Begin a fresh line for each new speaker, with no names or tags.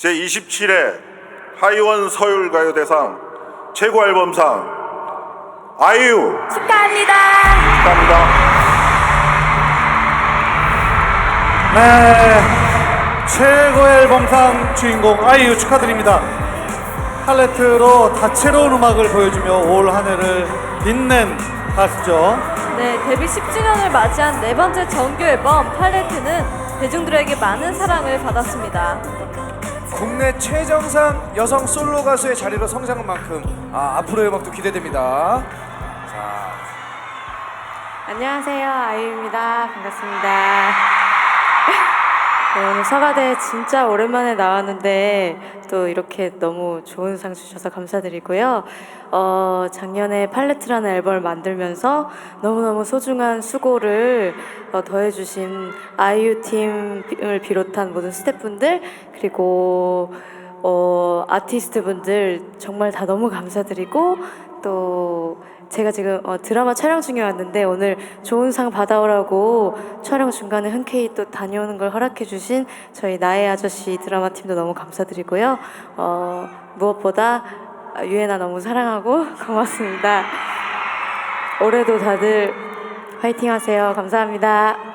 제27회 하이원 서울가요대상 최고 앨범상 아이유
축하합니다.
축하합니다.
네, 최고의 앨범상 주인공 아이유 축하드립니다. 팔레트로 다채로운 음악을 보여주며 올 한 해를 빛낸 가수죠.
네, 데뷔 10주년을 맞이한 네 번째 정규 앨범 팔레트는 대중들에게 많은 사랑을 받았습니다.
국내 최정상 여성 솔로 가수의 자리로 성장한 만큼 아, 앞으로의 음악도 기대됩니다.
안녕하세요. 아이유입니다. 반갑습니다 네, 서가대 진짜 오랜만에 나왔는데 또 이렇게 너무 좋은 상 주셔서 감사드리고요. 어, 작년에 팔레트라는 앨범을 만들면서 너무너무 소중한 수고를 어, 더해주신 아이유 팀을 비롯한 모든 스태프분들 그리고 어, 아티스트 분들 정말 다 너무 감사드리고 또 제가 지금 어, 드라마 촬영 중에 왔는데 오늘 좋은 상 받아오라고 촬영 중간에 흔쾌히 또 다녀오는 걸 허락해 주신 저희 나의 아저씨 드라마 팀도 너무 감사드리고요. 어, 무엇보다 유엔아 너무 사랑하고 고맙습니다. 올해도 다들 화이팅 하세요. 감사합니다.